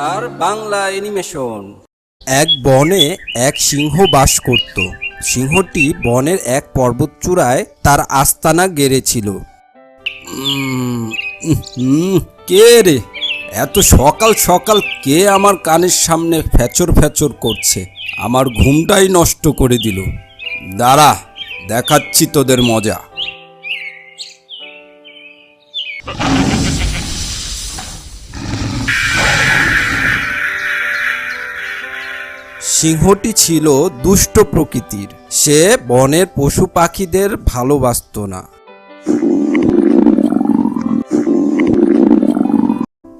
কথার বাংলা অ্যানিমেশন। এক বনে এক সিংহ বাস করত। সিংহটি বনের এক পর্বতচূড়ায় তার আস্তানা গেড়েছিল। কে রে? এত সকাল সকাল কে আমার কানের সামনে ফ্যাচর ফ্যাচর করছে? আমার ঘুমটাই নষ্ট করে দিল। দাঁড়া, দেখাচ্ছি তোদের মজা। সিংহটি ছিল দুষ্ট প্রকৃতির। সে বনের পশু পাখিদের ভালোবাসত না।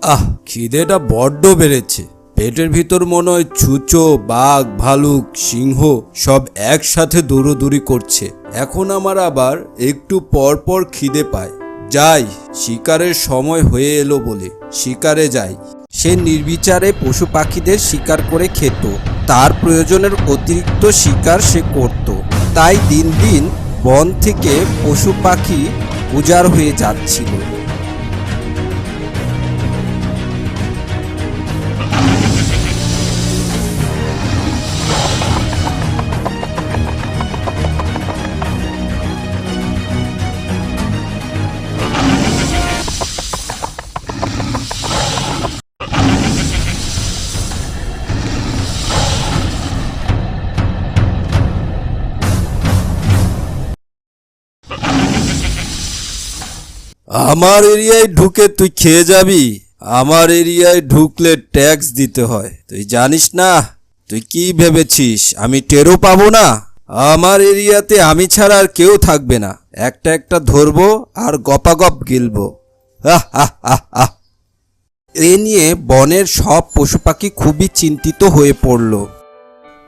আহ, খিদেটা বড্ড বেড়েছে। পেটের ভিতর মনে হয় ছুঁচো, বাঘ, ভালুক, সিংহ সব একসাথে দৌড়োদৌড়ি করছে। এখন আমার আবার একটু পর পর খিদে পায়। যাই, শিকারের সময় হয়ে এলো বলে। শিকারে যাই। সে নির্বিচারে পশু পাখিদের শিকার করে খেত। তার প্রয়োজনের অতিরিক্ত শিকার সে করত। তাই দিন দিন বন থেকে পশু পাখি উজাড় হয়ে যাচ্ছিল। আমার এরিয়ায় ঢুকে তুই খেয়ে যাবি। আমার এরিয়ায় ঢুকলে ট্যাক্স দিতে হয়। তুই জানিস না? তুই কি ভেবেছিস? আমি টেরও পাবো না। আমার এরিয়াতে আমি ছাড়া আর কেউ থাকবে না। একটা একটা ধরবো আর গপাগপ গিলবো। এ নিয়ে বনের সব পশু পাখি খুবই চিন্তিত হয়ে পড়ল।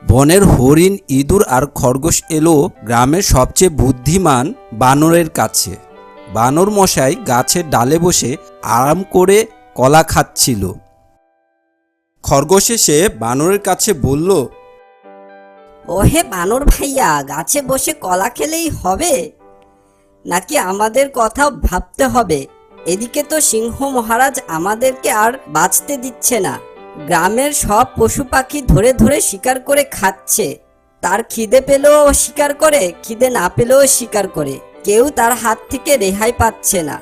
বনের হরিণ, ইঁদুর আর খরগোশ এলো গ্রামের সবচেয়ে বুদ্ধিমান বানরের কাছে। বানর মশাই গাছের ডালে বসে আরাম করে কলা খাচ্ছিল। খরগোশ এসে বানরের কাছে বলল, ওহে বানর ভাইয়া, গাছে বসে কলা খেলেই হবে? নাকি আমাদের কথা ভাবতে হবে? এদিকে তো সিংহ মহারাজ আমাদেরকে আর বাঁচতে দিচ্ছে না। গ্রামের সব পশু পাখি ধরে ধরে শিকার করে খাচ্ছে। তার খিদে পেলেও শিকার করে, খিদে না পেলেও শিকার করে। কেউ তার হাত থেকে রেহাই পাচ্ছে না।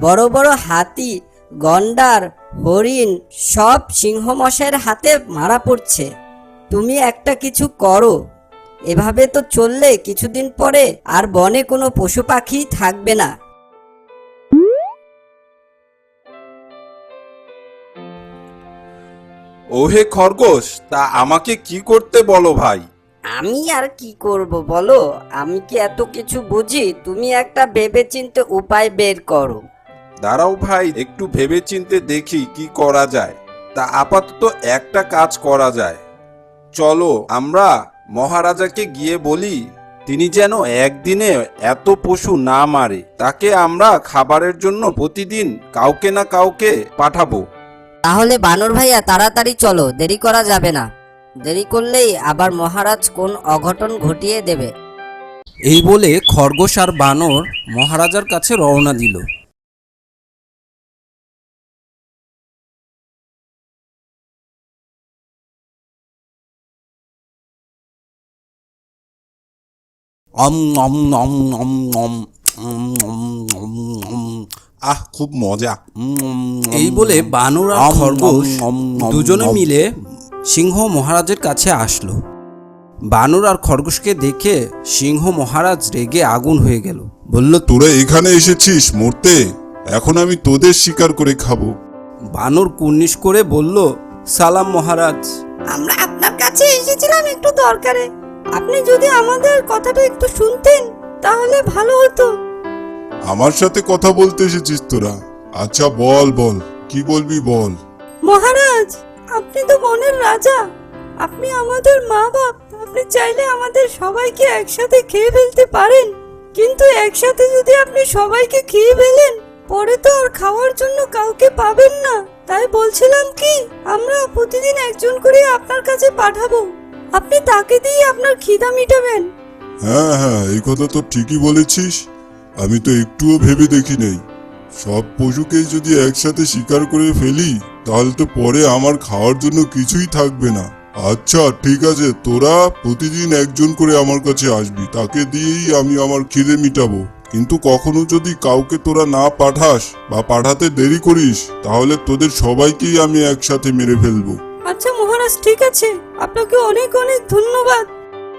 বড় বড় হাতি, গন্ডার, হরিণ সব সিংহ মশাইয়ের হাতে মারা পড়ছে। তুমি একটা কিছু করো। এভাবে তো চললে কিছুদিন পরে আর বনে কোনো পশু পাখি থাকবে না। ওহে খরগোশ, তা আমাকে কি করতে বলো ভাই? আমি আর কি করব বলো? আমি কি এত কিছু বুঝি? তুমি একটা ভেবেচিন্তে উপায় বের করো। দাঁড়াও ভাই একটু ভেবেচিন্তে দেখি কি করা যায়। তা আপাতত একটা কাজ করা যায়। চলো আমরা মহারাজাকে গিয়ে বলি তিনি যেন একদিনে এত পশু না মারে। তাকে আমরা খাবারের জন্য প্রতিদিন কাউকে না কাউকে পাঠাবো। তাহলে বানর ভাইয়া তাড়াতাড়ি চলো দেরি করা যাবে না। দেরি করলেই আবার মহারাজ কোন অঘটন ঘটিয়ে দেবে এই বলে খরগোশ আর বানর মহারাজার কাছে রওনা দিল অম নম নম নম নম উম, নম, নম, নম। আহ খুব মজা এই বলে বানর আর খরগোশ দুজনে মিলে সিংহ মহারাজের কাছে আসলো। বানর আর খরগোশকে দেখে সিংহ মহারাজ রেগে আগুন হয়ে গেল। বলল তোরা এখানে এসেছিস মরতে? এখন আমি তোদের শিকার করে খাব। বানর কুর্নিশ করে বলল সালাম মহারাজ। আমরা আপনার কাছে এসেছিলাম একটু দরকারে। আপনি যদি আমাদের কথাটা একটু শুনতেন তাহলে ভালো হতো। আমার সাথে কথা বলতে এসেছিস তোরা। আচ্ছা বল বল। কি বলবি বল। মহারাজ আপনি তো মনের রাজা। আপনি আমাদের মা বাপ, আপনি চাইলে আমাদের সবাইকে একসাথে খেয়ে ফেলতে পারেন। কিন্তু একসাথে যদি আপনি সবাইকে খেয়ে ফেলেন, পরে তো আর খাওয়ার জন্য কাউকে পাবেন না। তাই বলছিলাম কি, আমরা প্রতিদিন একজন করে আপনার কাছে পাঠাবো। আপনি তাকে দিয়ে আপনার খিদা মিটাবেন। হ্যাঁ হ্যাঁ এই কথা তো ঠিকই বলেছিস। আমি তো একটুও ভেবে দেখি নেই সব পশুকেই যদি একসাথে শিকার করে ফেলি তাহলে তো পরে আমার খাওয়ার জন্য কিছুই থাকবে না। আচ্ছা ঠিক আছে তোরা প্রতিদিন একজন করে আমার কাছে আসবি তাকে দিয়েই আমি আমার খিদে মিটাবো। কিন্তু কখনো যদি কাউকে তোরা না পাঠাস বা পাঠাতে দেরি করিস তাহলে তোদের সবাইকেই আমি একসাথে মেরে ফেলব। আচ্ছা মহারাজ ঠিক আছে। আপনাকে অনেক অনেক ধন্যবাদ।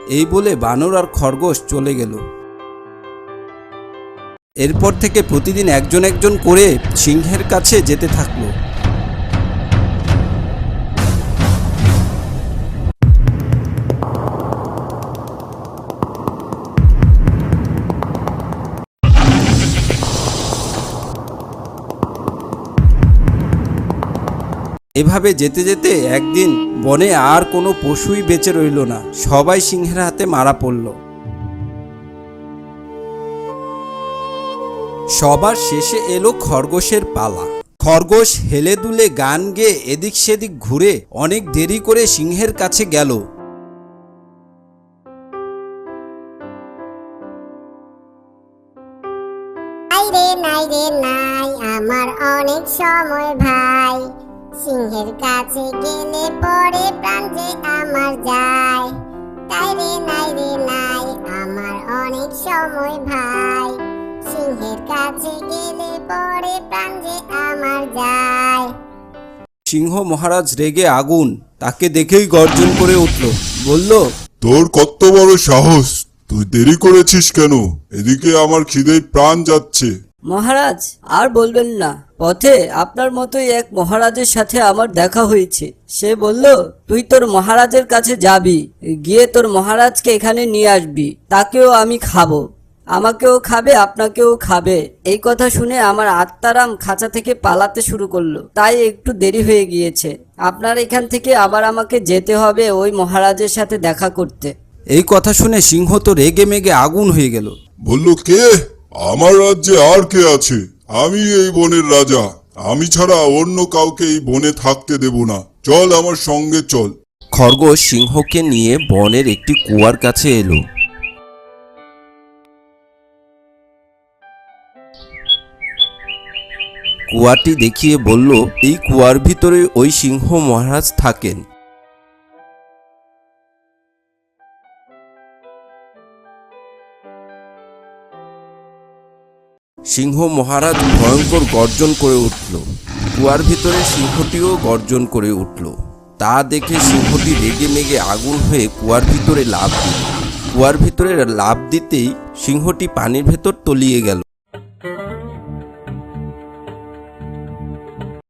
এই বলে বানর আর খরগোশ চলে গেল। এরপর থেকে প্রতিদিন একজন একজন করে সিংহের কাছে যেতে থাকল। এভাবে যেতে যেতে একদিন বনে আর কোনো পশুই বেঁচে রইল না। সবাই সিংহের হাতে মারা পড়ল। সবার শেষে এলো খরগোশের পালা। খরগোশ হেলে দুলে গান গেয়ে এদিক সেদিক ঘুরে অনেক দেরি করে সিংহের কাছে গেল। নাই রে নাই, আমার অনেক সময় ভাই। সিংহের কাছে গেলে পরে প্রাণ যে আমার যায়। তাই রে নাই রে নাই, আমার অনেক সময় ভাই। সিংহের কাছে গেলে পরে প্রাণ যে আমার যায়। সিংহ মহারাজ রেগে আগুন তাকে দেখেই গর্জন করে উঠল। বলল তোর কত বড় সাহস তুই দেরি করেছিস কেন? এদিকে আমার খিদেই প্রাণ যাচ্ছে। মহারাজ আর বলবেন না পথে আপনার মতোই এক মহারাজের সাথে আমার দেখা হয়েছে। সে বলল তুই তোর মহারাজের কাছে যাবি গিয়ে তোর মহারাজকে এখানে নিয়ে আসবি তাকেও আমি খাব। আমাকেও খাবে আপনাকেও খাবে। এই কথা শুনে আমার আত্মারাম খাঁচা থেকে পালাতে শুরু করল। তাই একটু দেরি হয়ে গিয়েছে। আপনার এখান থেকে আবার আমাকে যেতে হবে ওই মহারাজের সাথে দেখা করতে। এই কথা শুনে সিংহ তো রেগে মেগে আগুন হয়ে গেল। বলল কে? আমার রাজ্যে আর কে আছে? আমি এই বনের রাজা। আমি ছাড়া অন্য কাউকে এই বনে থাকতে দেব না। চল আমার সঙ্গে চল। খরগোশ সিংহকে নিয়ে বনের একটি কুয়ার কাছে এলো। কুয়াটি দেখিয়ে বলল, এই কুয়ার ভিতরে ওই সিংহ মহারাজ থাকেন। সিংহ মহারাজ ভয়ঙ্কর গর্জন করে উঠল। কুয়ার ভিতরে সিংহটিও গর্জন করে উঠল। তা দেখে সিংহটি রেগে মেগে আগুন হয়ে কুয়ার ভিতরে লাফ দিল। কুয়ার ভিতরে লাফ দিতেই সিংহটি পানির ভেতর তলিয়ে গেল।